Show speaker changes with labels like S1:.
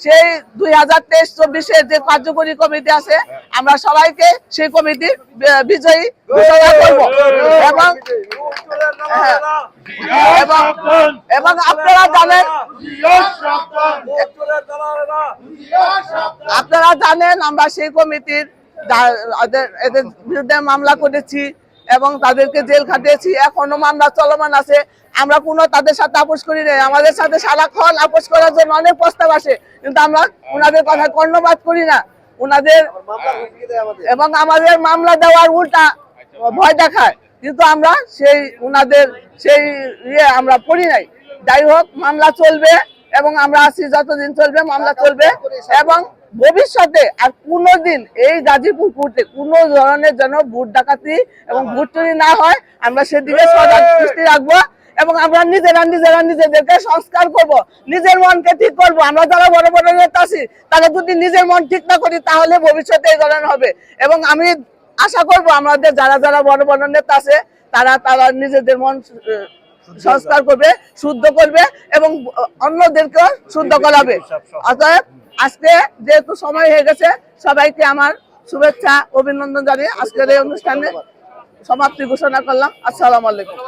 S1: সেই দুই হাজার তেইশ চব্বিশের যে কার্যকরী কমিটি আছে আমরা সবাইকে সেই কমিটির বিজয়ী ঘোষণা করব। এবং হ্যাঁ, এবং এবং আপনারা জানেন আপনারা জানেন আমরা সেই কমিটির এদের বিরুদ্ধে মামলা করেছি। এবং তাদেরকে জেল খাটিয়েছি। এখনও মামলা চলমান আছে। আমরা কোনো তাদের সাথে আপোষ করি নাই। আমাদের সাথে সারাক্ষণ আপোষ করার জন্য অনেক প্রস্তাব আসে। কিন্তু আমরা ওনাদের কথা কর্ণপাত করি না। ওনাদের এবং আমাদের মামলা দেওয়ার উল্টা ভয় দেখায়। কিন্তু আমরা সেই উনাদের সেই ইয়ে আমরা পড়ি নাই। যাই হোক, মামলা চলবে। এবং আমরা আছি, যতদিন চলবে মামলা চলবে। এবং ভবিষ্যতে আর কোনোদিন এই গাজীপুর কোর্টে কোনো ধরনের যেন ভোট ডাকাতি এবং ভোট চুরি না হয়, আমরা সেদিকে সজাগ রাখব এবং আমরা নিজেরা নিজেরা নিজেদেরকে সংস্কার করব। নিজের মনকে ঠিক করব। আমরা যারা বড় বড় নেতা আছি, তারা যদি নিজের মন ঠিক না করি, তাহলে ভবিষ্যতে এই ধরনের হবে। এবং আমি আশা করব আমাদের যারা যারা বড় বড় নেতা আছে, তারা তারা নিজেদের মন সংস্কার করবে শুদ্ধ করবে এবং অন্যদেরকে শুদ্ধ করাবে। অতএব আজকে যেহেতু সময় হয়ে গেছে সবাইকে আমার শুভেচ্ছা অভিনন্দন জানিয়ে আজকের এই অনুষ্ঠানে সমাপ্তি ঘোষণা করলাম। আসসালামু আলাইকুম।